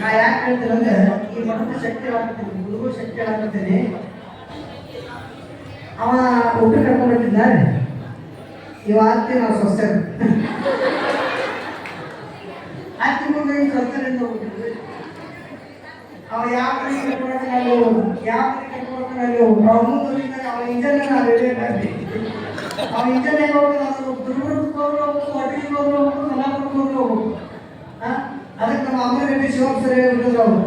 ನಾ ಯಾಕೆ ಹೇಳ್ತೇನೆ ಅಂದ್ರೆ ಈ ಶಕ್ತಿ ಹೇಳಾಕತ್ತೀನಿ ಗುರುಗಳ ಶಕ್ತಿ ಅವ ಊಟ ಕರ್ಕೊಂಡು ಆರ್ತಿ ನಾವು ಸ್ವಸ್ಥ ಆರ್ತಿ ಮುಂದೆ ಸ್ವಸ್ಥರಿಂದ ಹೋಗ್ತಿದ್ವಿ ಅವ ಯಾವ ಕಡೆ ಹೋಗು, ಯಾವ ಕಡೆ ಹೋಗು. ಅವ ಮುಂದೆ ಅವ ಇಂಜನ್ ಅವ ಇಂಜನ್ ಹೆಂಗೆ ಶಿವಪ್ಪ ಸರ್ ಅವರು?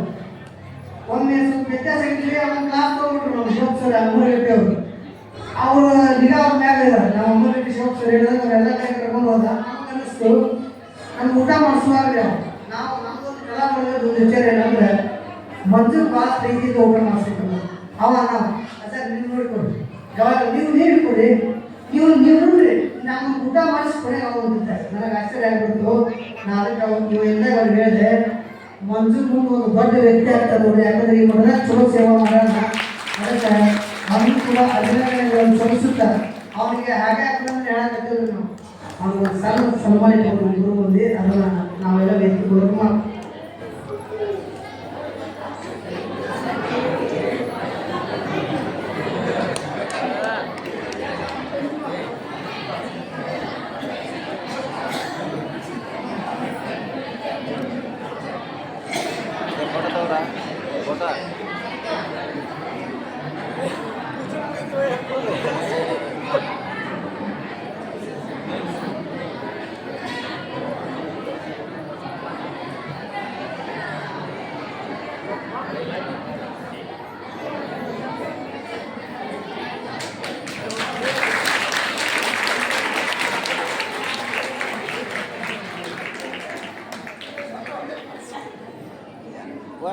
ಒಮ್ಮೆ ಸ್ವಲ್ಪ ವ್ಯತ್ಯಾಸ ಇಟ್ಟಿವಿ ಅವನ ಕ್ಲಾಸ್ ತಗೊಂಡ್ರು ನಮ್ಮ ಶಿವಪ್ ಸರ್ ಅಮ್ಮರೆಡ್ಡಿ ಅವರು. ಅವರು ನಿಗಾ ಅವ್ರ ಮ್ಯಾಗ ಇದ್ದಾರೆ ನಮ್ಮ ಅಮ್ಮರೆಡ್ಡಿ ಶಿವಪ್ ಸರ್ ಹೇಳಿದ್ರೆ ಅವರೆಲ್ಲ ಕಡೆ ಕರ್ಕೊಂಡು ಹೋದ. ನಮ್ಗೆ ಅನ್ನಿಸ್ತು ನಮ್ಗೆ ಊಟ ಮಾಡಿಸುವಾಗ ನಾವು ನಮ್ದೊಂದು ಕಲಾ ಮಾಡೋದು ವಿಚಾರ ಏನಂದ್ರೆ ಮಂಜು ಭಾಳ ಪ್ರೀತಿಯಿಂದ ಊಟ ಮಾಡಿಸ್ಬೇಕು ಅವ ನಾವು ಸರ್, ನೀವು ನೋಡ್ಕೊಡಿ ಯಾವಾಗ ನೀವು ನೀರು ಕೊಡಿ, ನೀವು ನೀವು ನೋಡ್ರಿ ನಮ್ಮ ಊಟ ಮಾಡಿಸ್ಕೊಡಿ ಅವ್ರು ನನಗೆ ಆಶ್ಚರ್ಯ ಆಗ್ಬಿಡ್ತು. ನಾನು ಅದಕ್ಕೆ ಅವ್ರು ನೀವು ಎಂದಾಗ ಅವ್ರು ಹೇಳಿದೆ ಮಂಜು ಮುಂದೆ ಒಂದು ದೊಡ್ಡ ವ್ಯಕ್ತಿ ಆಗ್ತಾರೆ ನೋಡಿ ಯಾಕಂದ್ರೆ ಈ ಮೊದಲ ಚಲೋ ಸೇವಾ ಮಾಡೋಣ ಅದಕ್ಕೆ ಅವನು ಕೂಡ ಅಭಿನಂದನೆಗಳನ್ನು ಸಲ್ಲಿಸುತ್ತಾರೆ ಅವನಿಗೆ ಹಾಗೆ ಆಗ್ತದೆ ಹೇಳಕತ್ತೀವಿ ನಾವು. ಅವ್ನಿಗೆ ಸಣ್ಣ ಸನ್ಮಾನ ಕೊಡೋದು ಗುರು ಮಂದಿ ಅದನ್ನು ನಾವೆಲ್ಲ ವ್ಯಕ್ತಿ ಗೌರವ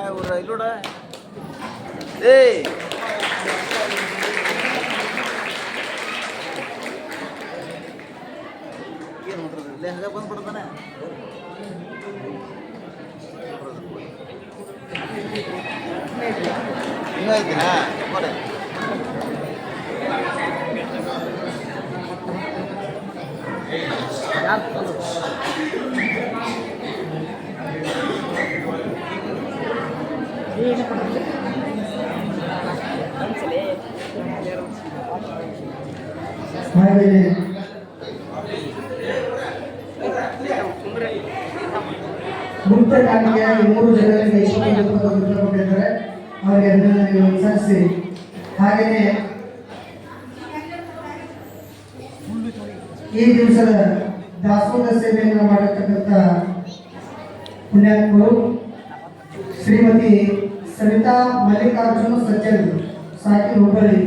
ವಾ ಊರ ಇಲ್ಲೋಡ ಏಯ್ ಏನು ನೋಡ್ರಿ ಇಲ್ಲೇ ಹಂಗೆ ಬಂದ್ಬಿಡ್ತಾನೆ ಇನ್ನೂ ಐತಿನಾ ನೋಡಿ ಹಾಗೆಯೇ ಮುಕ್ತ ಮೂರು ಜನರಿಗೆ ಇಷ್ಟಪಟ್ಟಿದ್ದಾರೆ ಅವರಿಗೆ ಅಭಿನಂದನೆಗಳು ಸಲ್ಲಿಸಿ ಹಾಗೆಯೇ ಈ ದಿವಸದ ದಾಸೋಹ ಸೇವೆಯನ್ನು ಮಾಡತಕ್ಕಂಥ ಪುಣ್ಯಾತ್ಮರು ಶ್ರೀಮತಿ सरिता मलिकार्जुन सज्जन साकी हुबली